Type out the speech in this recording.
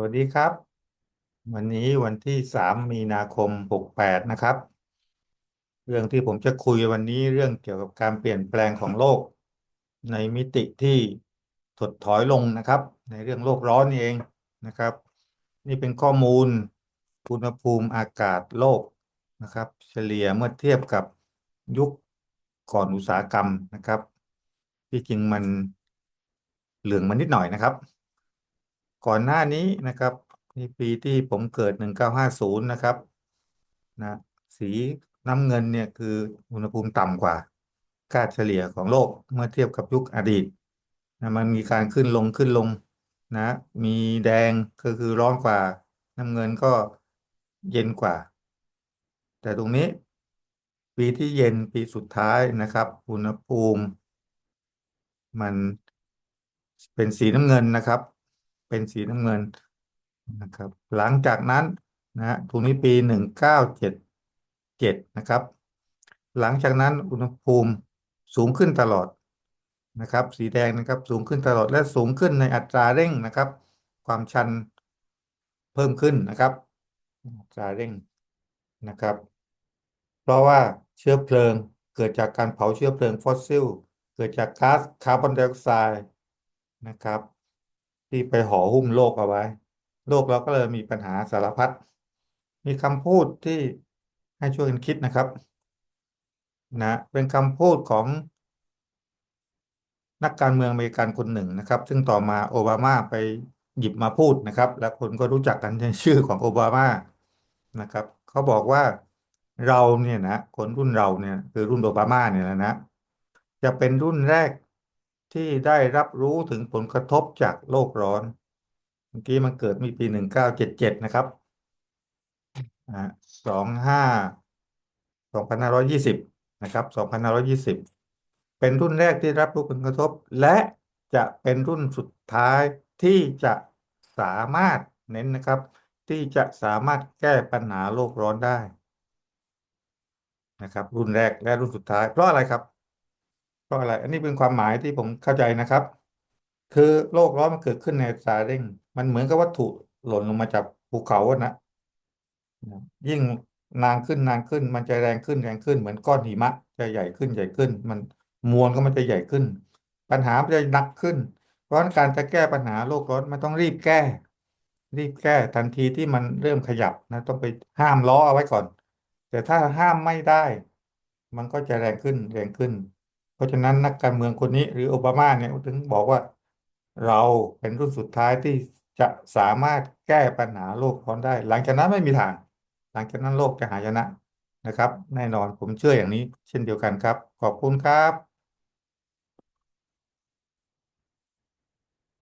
วัสดีครับ วันนี้วันที่สามมีนาคมหกแปดนะครับ เรื่องที่ผมจะคุยวันนี้เรื่องเกี่ยวกับการเปลี่ยนแปลงของโลก ในมิติที่ถดถอยลงนะครับ ในเรื่องโลกร้อนเองนะครับ นี่เป็นข้อมูลอุณหภูมิอากาศโลกนะครับ เฉลี่ยเมื่อเทียบกับยุคก่อนอุตสาหกรรมนะครับ ที่จริงมันเหลืองมันนิดหน่อยนะครับ ก่อนหน้านี้นะครับในปีที่ผมเกิด1950นะครับนะสีน้ำเงินเนี่ยคืออุณหภูมิต่ำกว่าค่าเฉลี่ยของโลกเมื่อเทียบกับยุคอดีตนะมันมีการขึ้นลงขึ้นลงนะมีแดงก็คือร้อนกว่า น้ำเงินก็เย็นกว่า แต่ตรงนี้ ปีที่เย็นปีสุดท้ายนะครับ อุณหภูมิ มันเป็นสีน้ำเงินนะครับ เป็นสีน้ำเงินนะครับ หลังจากนั้นนะตรงนี้ปีหนึ่งเก้าเจ็ดเจ็ดนะครับ หลังจากนั้นอุณหภูมิสูงขึ้นตลอดนะครับ สีแดงนะครับสูงขึ้นตลอดและสูงขึ้นในอัตราเร่งนะครับ ความชันเพิ่มขึ้นนะครับอัตราเร่งนะครับ เพราะว่าเชื้อเพลิงเกิดจากการเผาเชื้อเพลิงฟอสซิล เกิดจากก๊าซคาร์บอนไดออกไซด์นะครับ ที่ไปห่อหุ้มโลกเอาไว้ โลกเราก็เลยมีปัญหาสารพัดมีคำพูดที่ให้ช่วยกันคิดนะครับนะเป็นคำพูดของนักการเมืองอเมริกันคนหนึ่งนะครับ ซึ่งต่อมาโอบามาไปหยิบมาพูดนะครับ และคนก็รู้จักกันในชื่อของโอบามานะครับเขาบอกว่าเราเนี่ยนะคนรุ่นเราเนี่ยคือรุ่นโอบามาเนี่ยนะนะจะเป็นรุ่นแรก ที่ได้รับรู้ถึงผลกระทบจากโลกร้อน เมื่อกี้มันเกิดมีปีหนึ่งเก้าเจ็ดเจ็ดนะครับสองห้าสองพันห้าร้อยยี่สิบนะครับสองพันห้าร้อยยี่สิบเป็นรุ่นแรกที่รับรู้ผลกระทบ และจะเป็นรุ่นสุดท้ายที่จะสามารถเน้นนะครับ ที่จะสามารถแก้ปัญหาโลกร้อนได้นะครับ รุ่นแรกและรุ่นสุดท้ายเพราะอะไรครับ เพราะอะไร อันนี้เป็นความหมายที่ผมเข้าใจนะครับ คือโลกร้อนมันเกิดขึ้นในอัตราเร่ง มันเหมือนกับวัตถุหล่นลงมาจากภูเขาอะนะ ยิ่งนานขึ้นนานขึ้น มันจะแรงขึ้นแรงขึ้น เหมือนก้อนหิมะจะใหญ่ขึ้นใหญ่ขึ้น มันมวลก็มันจะใหญ่ขึ้น ปัญหามันจะหนักขึ้น เพราะงั้นการจะแก้ปัญหาโลกร้อนมันต้องรีบแก้ รีบแก้ทันทีที่มันเริ่มขยับนะต้องไปห้ามล้อเอาไว้ก่อน แต่ถ้าห้ามไม่ได้ มันก็จะแรงขึ้นแรงขึ้น เพราะฉะนั้นนักการเมืองคนนี้หรือโอบามาเนี่ยถึงบอกว่าเราเป็นรุ่นสุดท้ายที่จะสามารถแก้ปัญหาโลกร้อนได้ หลังจากนั้นไม่มีทาง หลังจากนั้นโลกจะหายนะนะครับ แน่นอนผมเชื่ออย่างนี้เช่นเดียวกันครับ ขอบคุณครับ